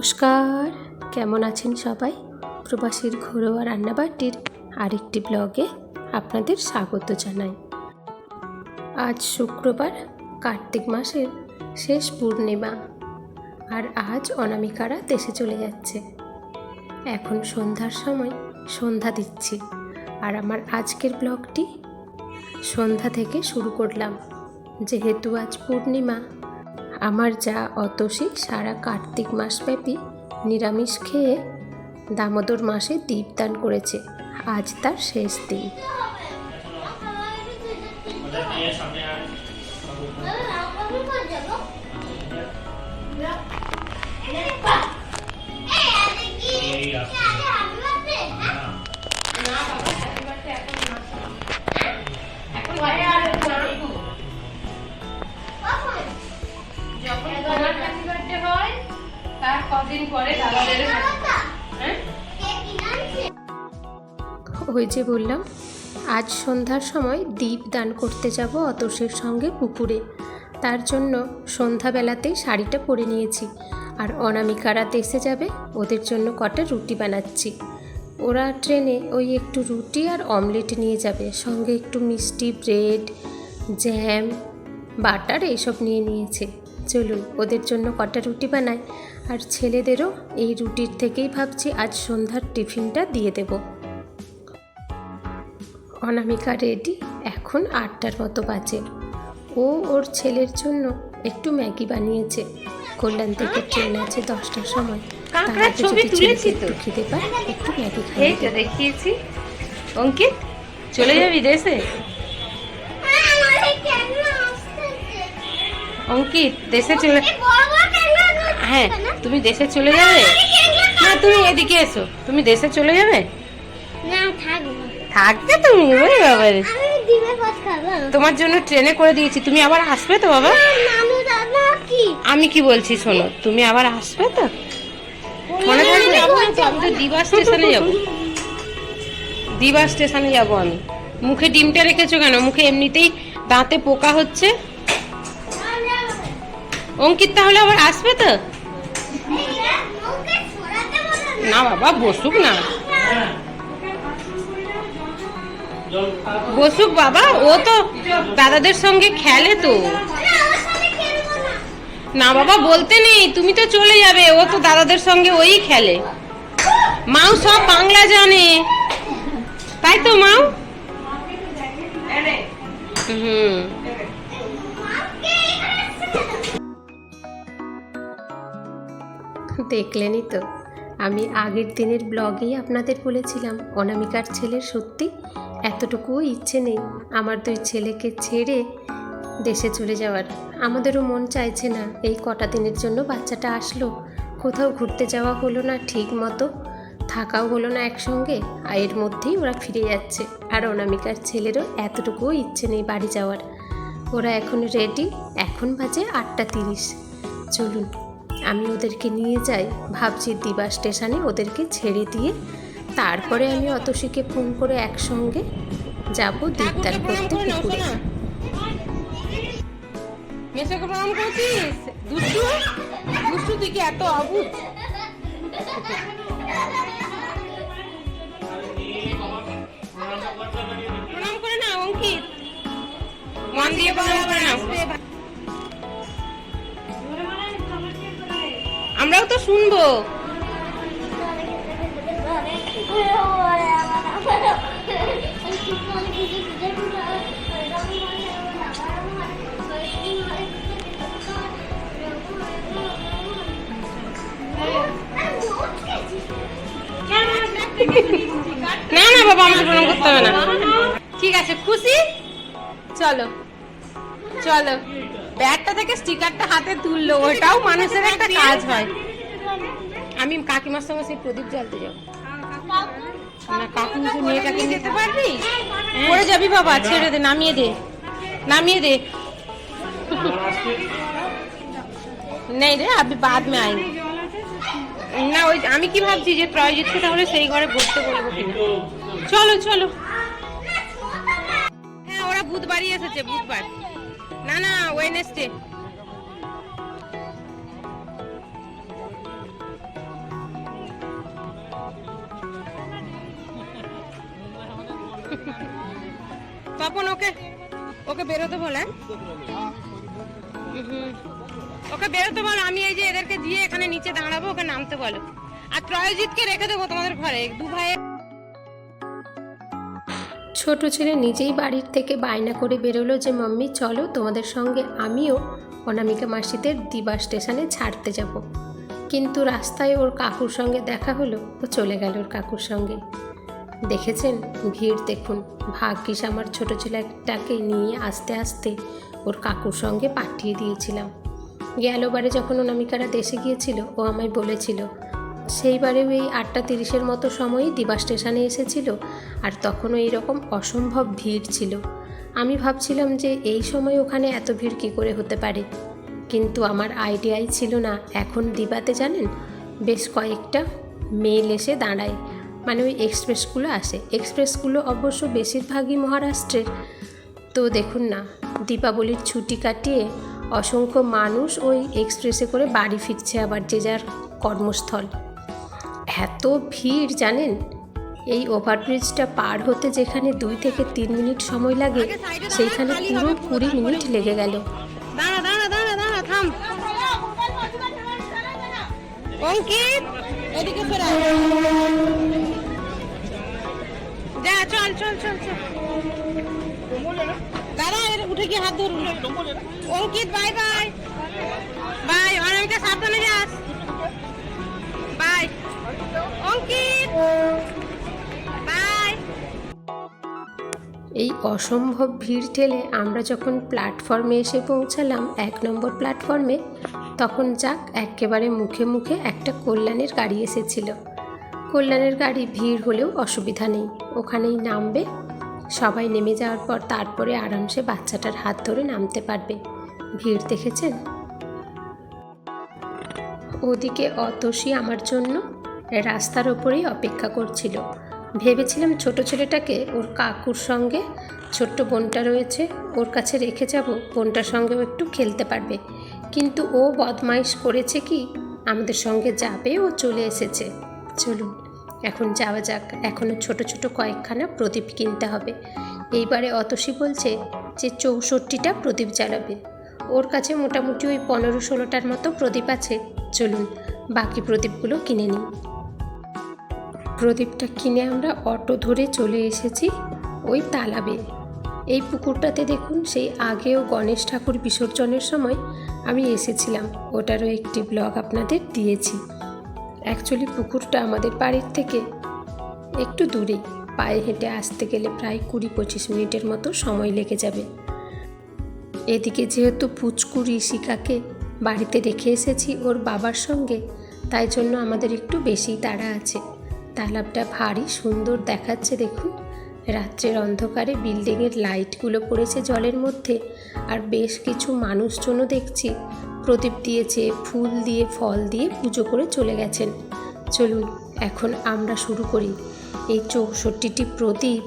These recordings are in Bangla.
নমস্কার। কেমন আছেন সবাই? প্রবাসীর ঘরোয়া রান্নাবাটির আরেকটি ব্লগে আপনাদের স্বাগত জানাই। আজ শুক্রবার কার্তিক মাসের শেষ পূর্ণিমা আর আজ অনামিকারা দেশে চলে যাচ্ছে। এখন সন্ধ্যার সময় সন্ধ্যা দিচ্ছি আর আমার আজকের ব্লগটি সন্ধ্যা থেকে শুরু করলাম। যেহেতু আজ পূর্ণিমা আমার যা অতসী সারা কার্তিক মাসব্যাপী নিরামিষ খেয়ে দামোদর মাসে দীপদান করেছে। আজ তার শেষ দিন। তার কদিন পরে দাদাদের হ্যাঁ? ওই যে বললাম আজ সন্ধ্যার সময় দীপ দান করতে যাব অতসীর সঙ্গে পুকুরে। তার জন্য সন্ধ্যাবেলাতেই শাড়িটা পরে নিয়েছি। আর অনামিকারা দেশে যাবে ওদের জন্য কটা রুটি বানাচ্ছি। ওরা ট্রেনে ওই একটু রুটি আর অমলেট নিয়ে যাবে সঙ্গে একটু মিষ্টি ব্রেড জ্যাম বাটার এইসব নিয়ে নিয়েছে। চলুন ওদের জন্য কটা রুটি বানাই। আর ছেলেদেরও এই রুটির থেকেই ভাবছি আজ সন্ধ্যার টিফিনটা দিয়ে দেবো। অনামিকা রেডি এখন আটটার মতো বাজে। ও ওর ছেলের জন্য একটু ম্যাগি বানিয়েছে। কল্যাণ থেকে ট্রেন আছে দশটার সময়। কাঁকড়ার ছবি তুলেছি তো। একটু খিদে পায় একটু ম্যাগি এই তো দেখিয়েছি। অঙ্কিত চলে যাবি দেশে? অঙ্কিত দেশে চলে হ্যাঁ। তুমি দেশে চলে যাবে? না তুমি এদিকে এসো। তুমি দেশে চলে যাবে? না থাকব। থাকবে তুমি ওরে বাবা তোমার জন্য ট্রেনে করে দিয়েছি। তুমি আবার আসবে তো বাবা? আমি কি বলছি শোনো তুমি আবার আসবে তো? মনে থাকবে? আমি তো দিবা স্টেশনে যাব। দিবা স্টেশনে যাব আমি। মুখে ডিমটা রেখেছো কেন? মুখে এমনিতেই দাঁতে পোকা হচ্ছে? অঙ্কিত তাহলে আবার আসবে তো? না বাবা, বসুক না। বসুক বাবা, ও তো দাদাদের সঙ্গে খেলে তো। না বাবা, বলতে নেই, তুমি তো চলে যাবে, ও তো দাদাদের সঙ্গে ওই খেলে। মাও সব বাংলা জানে। তাই তো, মাও? হুম। দেখলেনই তো। আমি আগের দিনের ব্লগেই আপনাদের বলেছিলাম, অনামিকার ছেলের সত্যি এতটুকুও ইচ্ছে নেই আমার দুই ছেলেকে ছেড়ে দেশে চলে যাওয়ার। আমাদেরও মন চাইছে না এই কটা দিনের জন্য বাচ্চাটা আসলো। কোথাও ঘুরতে যাওয়া হলো না ঠিক মতো, থাকাও হলো না একসঙ্গে আর এর মধ্যেই ওরা ফিরে যাচ্ছে। আর অনামিকার ছেলেরও এতটুকুও ইচ্ছে নেই বাড়ি যাওয়ার। ওরা এখন রেডি এখন বাজে আটটা তিরিশ। চলুন। আমি ওদেরকে নিয়ে যাই। ভাবছি দিবা স্টেশনে ওদেরকে ছেড়ে দিয়ে। তারপরে আমি অতসীকে ফোন করে একসঙ্গে যাব দীপদান করতে পুকুরে। মেসোকে প্রণাম করেছিস? দুষ্টু? দুষ্টু তুই কি এত অবুঝ প্রণাম করে না অঙ্কিত। মন দিয়ে প্রণাম। করে না আমরাও তো শুনব। না না, বাবা, আমাকে প্রণাম করতে হবে না। ঠিক আছে, খুশি? চলো চলো। ব্যাগটা থেকে স্টিকারটা হাতে তুললো ওটাও মানুষের একটা কাজ হয়। আমি কাকিমার সঙ্গে সেই প্রদীপ জ্বালতে যাব। না কাকু সে মেয়েটাকে পারবি পড়ে যাবি বাবা ছেড়ে দে নামিয়ে দে নামিয়ে দে। নেই রে আবি বাদ মে না ওই আমি কি ভাবছি যে প্রয়োজিতকে তাহলে সেই ঘরে বসতে বলব কিনা চলো চলো। হ্যাঁ ওরা বুধবারই এসেছে বুধবার। না না ওয়েনেসডে তপন, ওকে ওকে বেরোতে বলেন হ্যাঁ? ওকে বেরোতে বলো, আমি এই যে এদেরকে দিয়ে এখানে নিচে দাঁড়াবো, ওকে নামতে বলো। আর ত্রয়জিৎকে রেখে দেবো তোমাদের ঘরে। দু ভাইয়ের ছোট ছেলে নিজেই বাড়ির থেকে বায়না করে বেরোলো যে, মাম্মি, চলো তোমাদের সঙ্গে আমিও অনামিকা মাসিদের দিবা স্টেশনে ছাড়তে যাব। কিন্তু রাস্তায় ওর কাকুর সঙ্গে দেখা হলো ও চলে গেল ওর কাকুর সঙ্গে। দেখেছেন? ভিড় দেখুন। ভাগ্যিস আমার ছোট ছেলেটাকে নিয়ে আস্তে আস্তে ওর কাকুর সঙ্গে পাঠিয়ে দিয়েছিলাম। গেলবারে যখন অনামিকারা দেশে গিয়েছিল, ও আমায় বলেছিল সেইবারেও এই আটটা তিরিশের মতো সময়ই দিবা স্টেশনে এসেছিল আর তখনও এইরকম অসম্ভব ভিড় ছিল। আমি ভাবছিলাম যে এই সময় ওখানে এত ভিড় কী করে হতে পারে? কিন্তু আমার আইডিয়াই ছিল না। এখন দিবাতে জানেন, বেশ কয়েকটা মেল এসে দাঁড়ায়। মানে ওই এক্সপ্রেসগুলো আসে। এক্সপ্রেসগুলো অবশ্য বেশিরভাগই মহারাষ্ট্রের। তো দেখুন না, দীপাবলির ছুটি কাটিয়ে অসংখ্য মানুষ ওই এক্সপ্রেসে করে বাড়ি ফিরছে আবার যে যার কর্মস্থল। এত ভিড় জানেন? এই ওভারব্রিজটা পার হতে যেখানে দুই থেকে তিন মিনিট সময় লাগে সেইখানে পুরো কুড়ি মিনিট লেগে গেল। দাঁড়া দাঁড়া দাঁড়া দাঁড়া থাম। অঙ্কিত এদিকে ফেরা যা চল চল চল চল। দাদা এর উঠে গিয়ে হাত ধরুন। Ankit bye bye bye Anamika সাবধানে যাস। অঙ্কিত! এই অসম্ভব ভিড় ঠেলে আমরা যখন প্ল্যাটফর্মে এসে পৌঁছালাম এক নম্বর প্ল্যাটফর্মে, তখন যাক একেবারে মুখে মুখে একটা কল্যাণের গাড়ি এসেছিল। কল্যাণের গাড়ি ভিড় হলেও অসুবিধা নেই, ওখানেই নামবে। সবাই নেমে যাওয়ার পর তারপরে আরামসে বাচ্চাটার হাত ধরে নামতে পারবে। ভিড় দেখেছেন? ওদিকে অতসী আমার জন্য রাস্তার ওপরেই অপেক্ষা করছিল। ভেবেছিলাম ছোট ছেলেটাকে ওর কাকুর সঙ্গে, ছোট্ট বোনটা রয়েছে, ওর কাছে রেখে যাব, বোনটার সঙ্গেও একটু খেলতে পারবে। কিন্তু ও বদমাইশ করেছে কি? আমাদের সঙ্গে যাবে ও চলে এসেছে। চলুন, এখন যাওয়া যাক। এখনও ছোট ছোট কয়েকখানা প্রদীপ কিনতে হবে। এইবারে অতসী বলছে যে চৌষট্টিটা প্রদীপ জ্বালাবে। ওর কাছে মোটামুটি ওই পনেরো ষোলোটার মতো প্রদীপ আছে। চলুন, বাকি প্রদীপগুলো কিনে নিই। প্রদীপটা কিনে আমরা অটো ধরে চলে এসেছি ওই তালাবে। এই পুকুরটাতে দেখুন সেই আগেও গণেশ ঠাকুর বিসর্জনের সময় আমি এসেছিলাম। ওটারও একটি ব্লগ আপনাদের দিয়েছি। অ্যাকচুয়ালি পুকুরটা আমাদের বাড়ির থেকে একটু দূরে। পায়ে হেঁটে আসতে গেলে প্রায় কুড়ি পঁচিশ মিনিটের মতো সময় লেগে যাবে। এদিকে যেহেতু পুচকুরি শিকাকে বাড়িতে রেখে এসেছি ওর বাবার সঙ্গে, তাই জন্য আমাদের একটু বেশি তাড়া আছে। তালাবটা ভারী সুন্দর দেখাচ্ছে দেখুন। রাত্রের অন্ধকারে বিল্ডিংয়ের লাইটগুলো পড়েছে জলের মধ্যে, আর বেশ কিছু মানুষজনও দেখছি। প্রদীপ দিয়েছে, ফুল দিয়ে, ফল দিয়ে পুজো করে চলে গেছেন। চলুন, এখন আমরা শুরু করি। এই চৌষট্টিটি প্রদীপ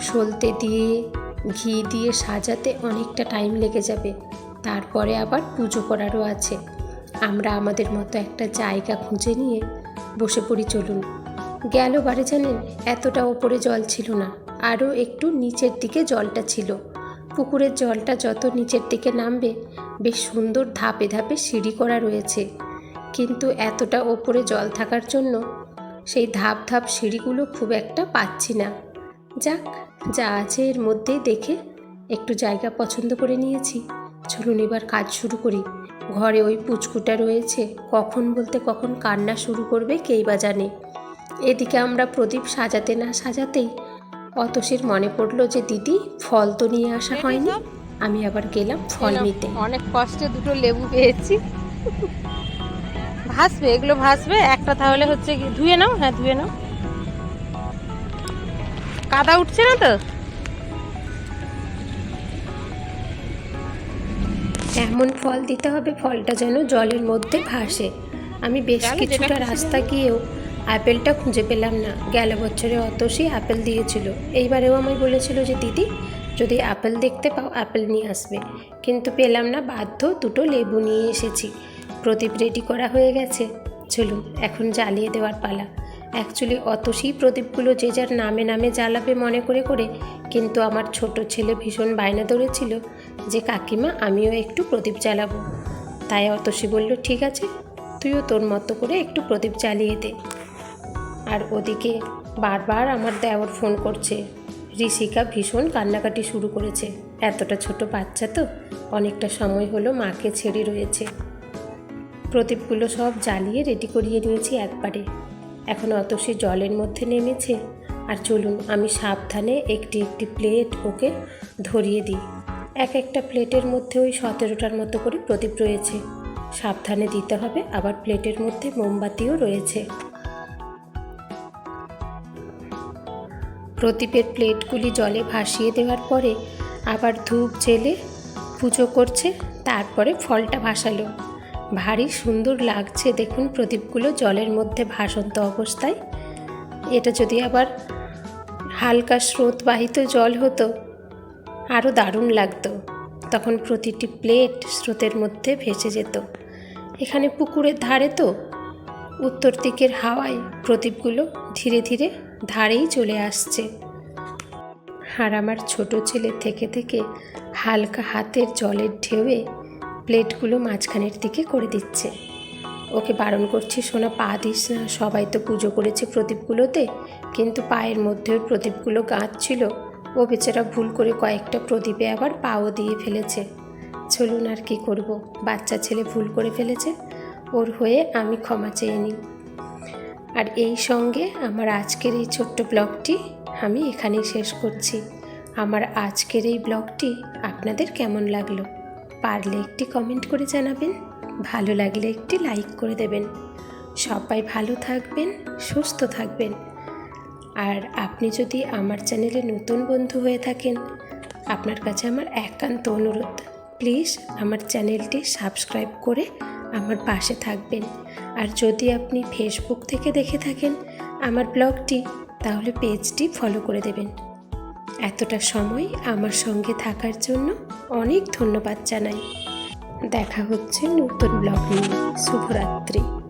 সলতে দিয়ে, ঘি দিয়ে সাজাতে অনেকটা টাইম লেগে যাবে। তারপরে আবার পুজো করারও আছে। আমরা আমাদের মতো একটা জায়গা খুঁজে নিয়ে বসে পড়ি চলুন। গেল বারে জানেন, এতটা ওপরে জল ছিল না, আরও একটু নিচের দিকে জলটা ছিল। পুকুরের জলটা যত নিচের দিকে নামবে, বেশ সুন্দর ধাপে ধাপে সিঁড়ি করা রয়েছে। কিন্তু এতটা ওপরে জল থাকার জন্য সেই ধাপ ধাপ সিঁড়িগুলো খুব একটা পাচ্ছি না। যাক, যা আছে এর মধ্যেই দেখে একটু জায়গা পছন্দ করে নিয়েছি। চলুন এবার কাজ শুরু করি। ঘরে ওই পুচকুটা রয়েছে কখন বলতে কখন কান্না শুরু করবে কেই বা জানে। এদিকে আমরা প্রদীপ সাজাতে না সাজাতেই অতসীর মনে পড়ল যে দিদি ফল তো নিয়ে আসা হয়নি। আমি আবার গেলাম ফল নিতে। অনেক কষ্টে দুটো লেবু পেয়েছি ভাসবে এগুলো ভাসবে। একটা তাহলে হচ্ছে কি ধুয়ে নাও? হ্যাঁ ধুয়ে নাও। কাদা উঠছে না তো? এমন ফল দিতে হবে ফলটা যেন জলের মধ্যে ভাসে। আমি বেশ কিছুটা রাস্তা গিয়েও আপেলটা খুঁজে পেলাম না। গেল বছরে অতসী আপেল দিয়েছিল। এইবারেও আমায় বলেছিল যে দিদি যদি আপেল দেখতে পাও আপেল নিয়ে আসবে। কিন্তু পেলাম না বাধ্য দুটো লেবু নিয়ে এসেছি। প্রদীপ রেডি করা হয়ে গেছে। চলুন এখন জ্বালিয়ে দেওয়ার পালা। অ্যাকচুয়ালি অতসী প্রদীপগুলো যে যার নামে নামে জ্বালাবে মনে করে করে, কিন্তু আমার ছোট ছেলে ভীষণ বায়না ধরেছিল যে, কাকিমা, আমিও একটু প্রদীপ জ্বালাবো। তাই অতসী বলল, ঠিক আছে, তুইও তোর মতো করে একটু প্রদীপ জ্বালিয়ে দে। আর ওদিকে বারবার আমার দেওর ফোন করছে। ঋষিকা ভীষণ কান্নাকাটি শুরু করেছে। এতটা ছোট বাচ্চা তো, অনেকটা সময় হলো মাকে ছেড়ে রয়েছে। প্রদীপগুলো সব জ্বালিয়ে রেডি করিয়ে নিয়েছি একবারে। এখন অত সে জলের মধ্যে নেমেছে। আর চলুন, আমি সাবধানে একটি একটি প্লেট ওকে ধরিয়ে দিই। এক একটা প্লেটের মধ্যে ওই সতেরোটার মতো করে প্রদীপ রয়েছে। সাবধানে দিতে হবে, আবার প্লেটের মধ্যে মোমবাতিও রয়েছে। প্রদীপের প্লেটগুলি জলে ভাসিয়ে দেওয়ার পরে আবার ধূপ জেলে পুজো করছে, তারপরে ফলটা ভাসালো। ভারী সুন্দর লাগছে দেখুন প্রদীপগুলো জলের মধ্যে ভাসন্ত অবস্থায়। এটা যদি আবার হালকা স্রোতবাহিত জল হতো আরও দারুণ লাগতো। তখন প্রতিটি প্লেট স্রোতের মধ্যে ভেসে যেত। এখানে পুকুরের ধারে তো উত্তর দিকের হাওয়ায় প্রদীপগুলো ধীরে ধীরে ধারেই চলে আসছে। আর আমার ছোট ছেলে থেকে থেকে হালকা হাতের জলের ঢেউয়ে প্লেটগুলো মাঝখানের দিকে করে দিচ্ছে। ওকে বারণ করছি সোনা পা দিস না। সবাই তো পুজো করেছে প্রদীপগুলোতে, কিন্তু পায়ের মধ্যে প্রদীপগুলো গাঁথছিল। ও বেচারা ভুল করে কয়েকটা প্রদীপে আবার পাও দিয়ে ফেলেছে। চলুন আর কি করব। বাচ্চা ছেলে ভুল করে ফেলেছে। ওর হয়ে আমি ক্ষমা চেয়ে নিই। আর এই সঙ্গে আমার আজকের এই ছোট্ট ব্লগটি আমি এখানেই শেষ করছি। আমার আজকের এই ব্লগটি আপনাদের কেমন লাগল? পারলে একটি কমেন্ট করে জানাবেন, ভালো লাগলে একটি লাইক করে দেবেন। সবাই ভালো থাকবেন, সুস্থ থাকবেন। আর আপনি যদি আমার চ্যানেলে নতুন বন্ধু হয়ে থাকেন, আপনার কাছে আমার একান্ত অনুরোধ প্লিজ আমার চ্যানেলটি সাবস্ক্রাইব করে আমার পাশে থাকবেন। আর যদি আপনি ফেসবুক থেকে দেখে থাকেন আমার ব্লগটি তাহলে পেজটি ফলো করে দেবেন। এতটা সময় আমার সঙ্গে থাকার জন্য অনেক ধন্যবাদ জানাই। দেখা হচ্ছে নতুন ব্লগ নিয়ে। শুভরাত্রি।